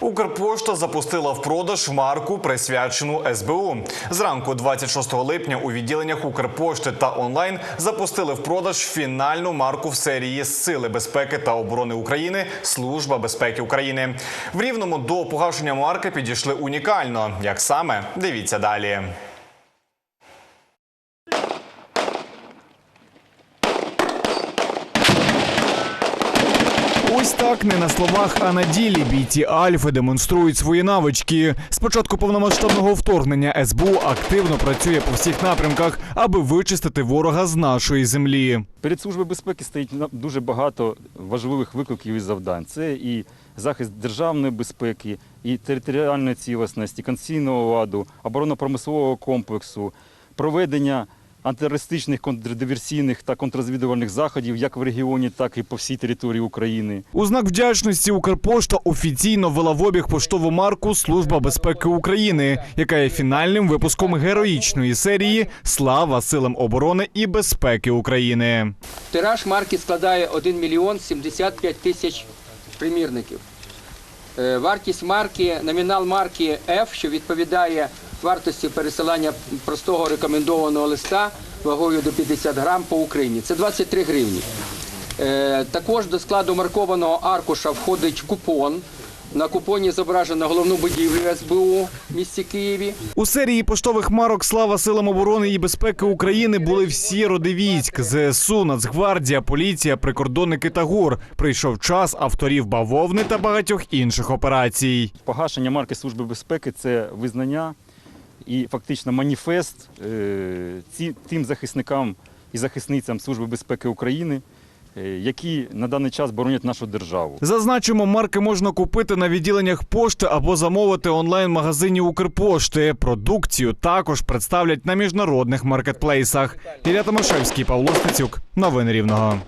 Укрпошта запустила в продаж марку, присвячену СБУ. Зранку, 26 липня, у відділеннях Укрпошти та онлайн запустили в продаж фінальну марку в серії Сили безпеки та оборони України Служба безпеки України. В рівному до погашення марки підійшли унікально. Як саме дивіться далі. Ось так не на словах, а на ділі бійці Альфи демонструють свої навички. З початку повномасштабного вторгнення СБУ активно працює по всіх напрямках, аби вичистити ворога з нашої землі. Перед службою безпеки стоїть дуже багато важливих викликів і завдань. Це і захист державної безпеки, і територіальної цілісності, конституційного ладу, оборонно-промислового комплексу, проведення антитерористичних, контрдиверсійних та контррозвідувальних заходів як в регіоні, так і по всій території України. У знак вдячності Укрпошта офіційно ввела в обіг поштову марку Служба безпеки України, яка є фінальним випуском героїчної серії Слава силам оборони і безпеки України. Тираж марки складає 1 мільйон 75 тисяч примірників. Е, Вартість марки, номінал марки F, що відповідає вартості пересилання простого рекомендованого листа вагою до 50 грам по Україні. Це 23 гривні. Е, Також до складу маркованого аркуша входить купон. На купоні зображено головну будівлю СБУ в місті Києві. У серії поштових марок Слава силам оборони і безпеки України були всі роди військ: ЗСУ, Нацгвардія, поліція, прикордонники та ГУР. Прийшов час авторів бавовни та багатьох інших операцій. Погашення марки Служби безпеки це визнання і фактично маніфест е, тим захисникам і захисницям Служби безпеки України, е, які на даний час боронять нашу державу. Зазначимо, марки можна купити на відділеннях пошти або замовити онлайн-магазині Укрпошти. Продукцію також представлять на міжнародних маркетплейсах. Ілля Томашевський, Павло Стецюк. Новини Рівного.